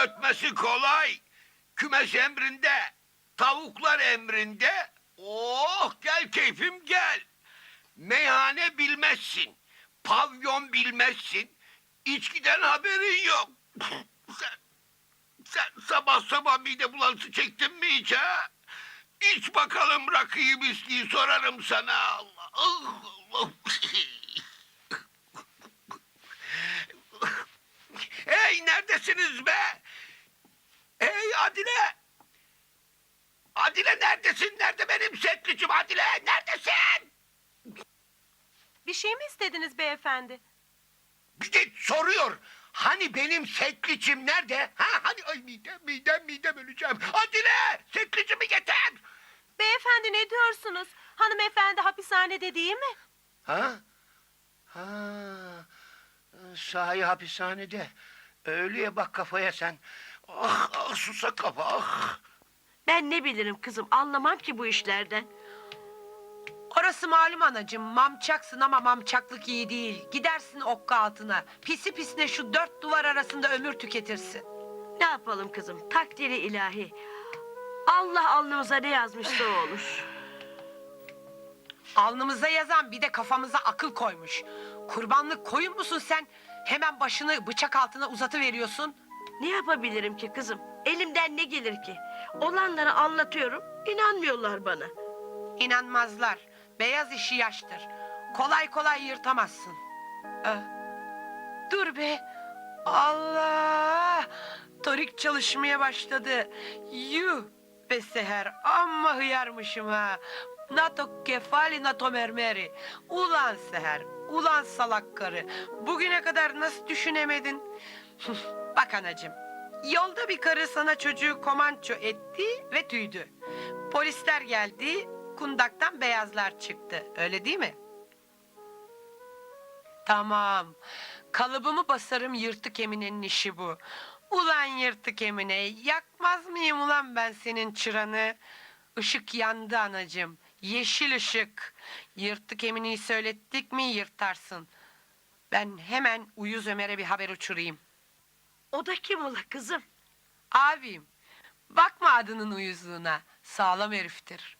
Söylemesi kolay. Kümes emrinde, tavuklar emrinde. Oh gel keyfim gel. Meyhane bilmezsin, pavyon bilmezsin. İçkiden haberin yok. sen, sen sabah sabah mide bulantısı çektin mi hiç ha? İç bakalım rakıyı miskiyi sorarım sana. Allah Allah. Hey neredesiniz be? Hey Adile! Adile neredesin? Nerede benim setlicim Adile? Neredesin? Bir şey mi istediniz beyefendi? Bir de soruyor. Hani benim setlicim nerede? Ha hani ay midem midem midem öleceğim. Adile setlicimi getir. Beyefendi ne diyorsunuz? Hanımefendi hapishanede değil mi? Ha? Ha. Sahi hapishanede. Öyleye bak kafaya sen. Ah, ah susa kafa ah. Ben ne bilirim kızım anlamam ki bu işlerden. Orası malum anacığım. Mamçaksın ama mamçaklık iyi değil. Gidersin okka altına. Pisi pisine şu dört duvar arasında ömür tüketirsin. Ne yapalım kızım takdiri ilahi. Allah alnımıza ne yazmışsa o olur. Alnımıza yazan bir de kafamıza akıl koymuş. Kurbanlık koyun musun sen? Hemen başını bıçak altına uzatı veriyorsun. Ne yapabilirim ki kızım? Elimden ne gelir ki? Olanları anlatıyorum inanmıyorlar bana. İnanmazlar. Beyaz işi yaştır. Kolay kolay yırtamazsın. Ah. Dur be. Allah. Torik çalışmaya başladı. Yuh be seher. Amma hıyarmışım ha. Nato kefali nato mermeri. Ulan seher. Ulan salak karı. Bugüne kadar nasıl düşünemedin? Bak anacığım. Yolda bir karı sana çocuğu komanço etti ve tüydü. Polisler geldi, kundaktan beyazlar çıktı. Öyle değil mi? Tamam. Kalıbımı basarım yırtık Emine'nin işi bu. Ulan yırtık Emine, yakmaz mıyım ulan ben senin çıranı? Işık yandı anacığım. Yeşil ışık. Yırtık Emine'yi söylettik mi yırtarsın. Ben hemen Uyuz Ömer'e bir haber uçurayım. O da kim ula kızım? Abim, bakma adının uyuzluğuna. Sağlam heriftir.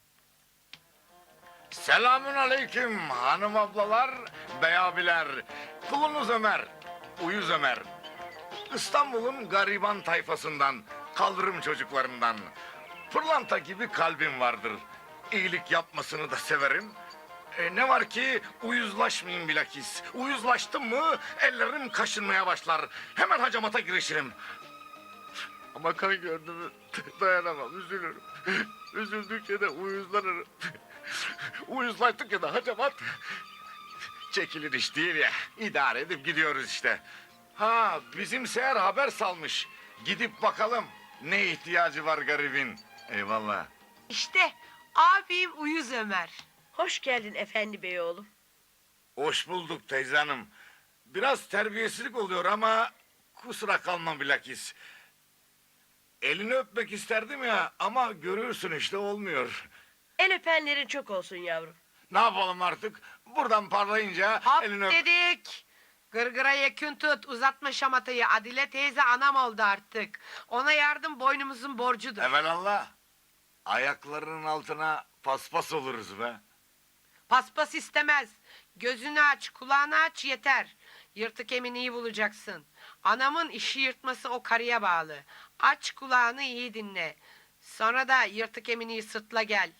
Selamün aleyküm hanım ablalar, bey abiler. Kulunuz Ömer, Uyuz Ömer. İstanbul'un gariban tayfasından, kaldırım çocuklarından. Pırlanta gibi kalbim vardır. İyilik yapmasını da severim. E, ne var ki uyuzlaşmayayım bilakis. Uyuzlaştım mı ellerim kaşınmaya başlar. Hemen hacamata girişirim. Ama kan gördüm mü dayanamam, üzülürüm. Üzüldükçe de uyuzlanırım. Uyuzlaştıkça da hacamat çekilir iş değil ya. İdare edip gidiyoruz işte. Ha bizim seher haber salmış. Gidip bakalım ne ihtiyacı var garibin. Eyvallah. İşte abim Uyuz Ömer. Hoş geldin efendi bey oğlum. Hoş bulduk teyze hanım. Biraz terbiyesizlik oluyor ama kusura kalma bilakis. Elini öpmek isterdim ya ama görüyorsun işte olmuyor. El öpenlerin çok olsun yavrum. Ne yapalım artık? Buradan parlayınca Hop elini öp... dedik. Gırgıra yekün tut uzatma şamatayı. Adile teyze anam oldu artık. Ona yardım boynumuzun borcudur. Evelallah. Ayaklarının altına paspas oluruz be. Paspas istemez. Gözünü aç, kulağını aç yeter. Yırtık emini iyi bulacaksın. Anamın işi yırtması o karıya bağlı. Aç kulağını iyi dinle. Sonra da yırtık emini sırtla gel.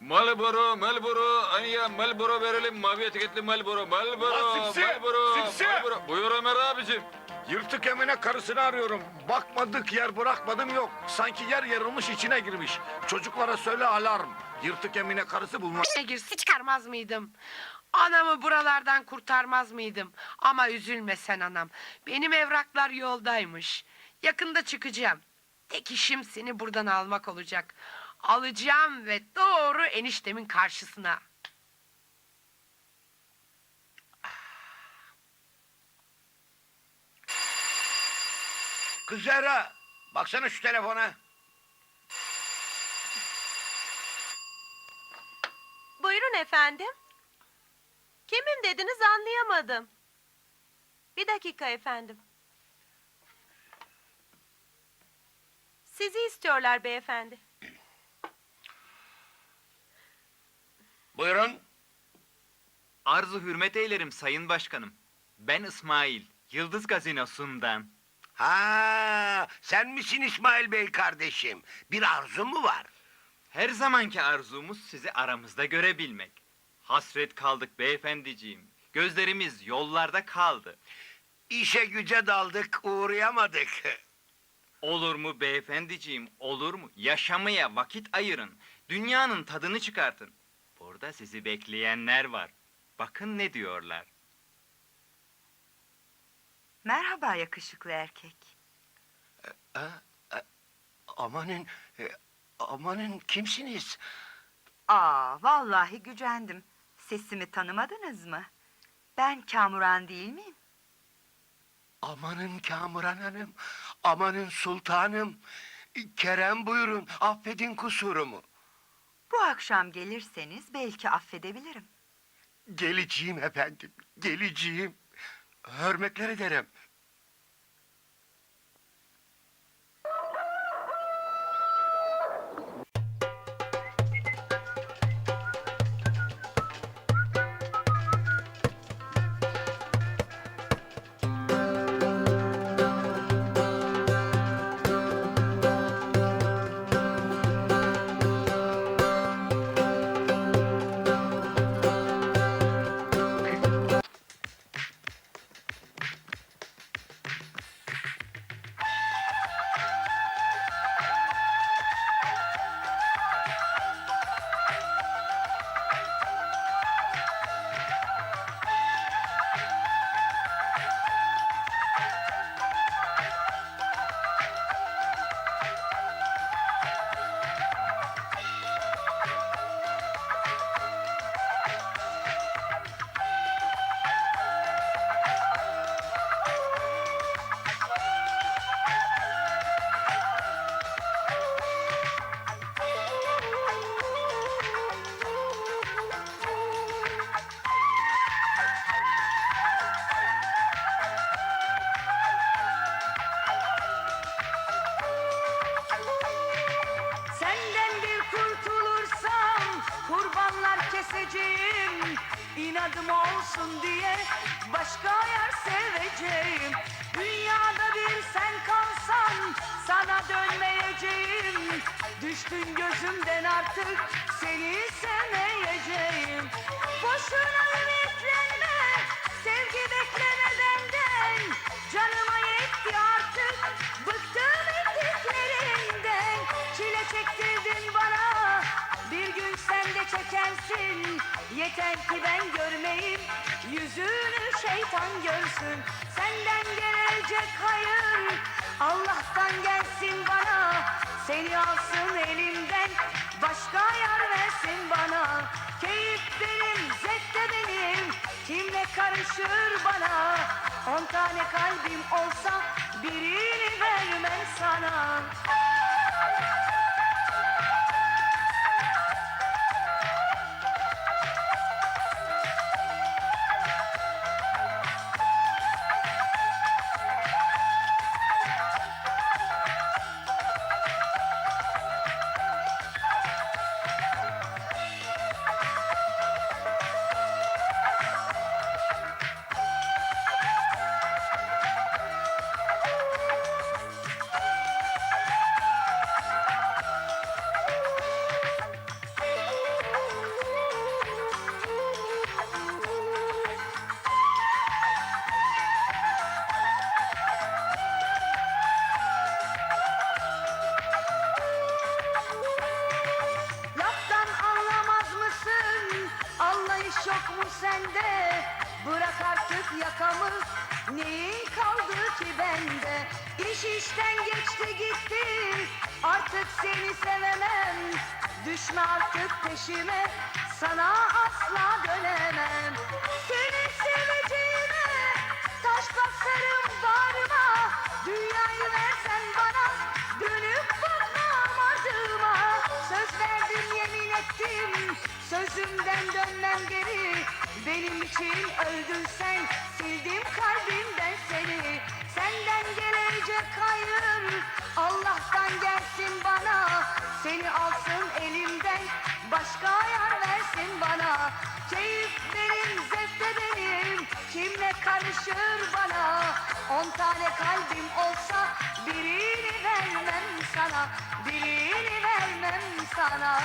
Marlboro, Marlboro, Anya Marlboro verelim. Mavi etiketli Marlboro, Marlboro, Lan Simsi, Marlboro, Simsi! Marlboro. Buyur Ömer abicim. Yırtık emine karısını arıyorum. Bakmadık yer bırakmadım yok. Sanki yer yarılmış içine girmiş. Çocuklara söyle alarm. Yırtık emine karısı bulma. Ne girsi çıkarmaz mıydım? Anamı buralardan kurtarmaz mıydım? Ama üzülme sen anam. Benim evraklar yoldaymış. Yakında çıkacağım. Tek işim seni buradan almak olacak. Alacağım ve doğru eniştemin karşısına. Kız Zehra baksana şu telefona. Buyurun efendim. Kimim dediniz anlayamadım. Bir dakika efendim. Sizi istiyorlar beyefendi. Buyurun. Arzu hürmet eylerim sayın başkanım. Ben İsmail, Yıldız Gazinosu'ndan. Ha, sen misin İsmail Bey kardeşim? Bir arzu mu var? Her zamanki arzumuz sizi aramızda görebilmek. Hasret kaldık beyefendiciğim. Gözlerimiz yollarda kaldı. İşe güce daldık, uğrayamadık. Olur mu beyefendiciğim, olur mu? Yaşamaya vakit ayırın. Dünyanın tadını çıkartın. Burada sizi bekleyenler var. Bakın ne diyorlar. Merhaba yakışıklı erkek. Ha, e, amanın, e, amanın kimsiniz? Aa, vallahi gücendim. Sesimi tanımadınız mı? Ben Kamuran değil miyim? Amanın Kamuran Hanım, amanın sultanım. Kerem buyurun, affedin kusurumu. Bu akşam gelirseniz belki affedebilirim. Geleceğim efendim, geleceğim. Hürmetler ederim. Dünyada bir sen kalsan sana dönmeyeceğim. Düştün gözümden artık seni sevmeyeceğim. Boşuna ümitlenme, sevgi bekleme benden. Canıma yetti artık, bıktım ettiklerinden. Çile çektirdin bana, bir gün sen de çekersin. Yeter ki ben görmeyeyim, yüzünü şeytan görsün. Senden gelecek hayır, Allah'tan gelsin bana. Seni alsın elimden, başka yar versin bana. Keyif benim, zevk de benim, kimle karışır bana? On tane kalbim olsa, birini vermem sana. Artık yakamı. Neyin kaldı ki bende? İş işten geçti gitti. Artık seni sevemem. Düşme artık peşime. Sana asla dönemem. Seni seveceğime taş basarım bağrıma. Dünyayı versen bana dönüp bakmam ardıma. Söz verdim yemin ettim Sözümden dönmem geri. Benim için öldün sen. Sildim kalbimden seni. Sen Senden gelecek hayır Allah'tan gelsin bana. Seni alsın elimden. Başka yar versin bana. Keyif benim, zevk de benim Kimle karışır bana? On tane kalbim olsa Birini vermem sana. Birini vermem sana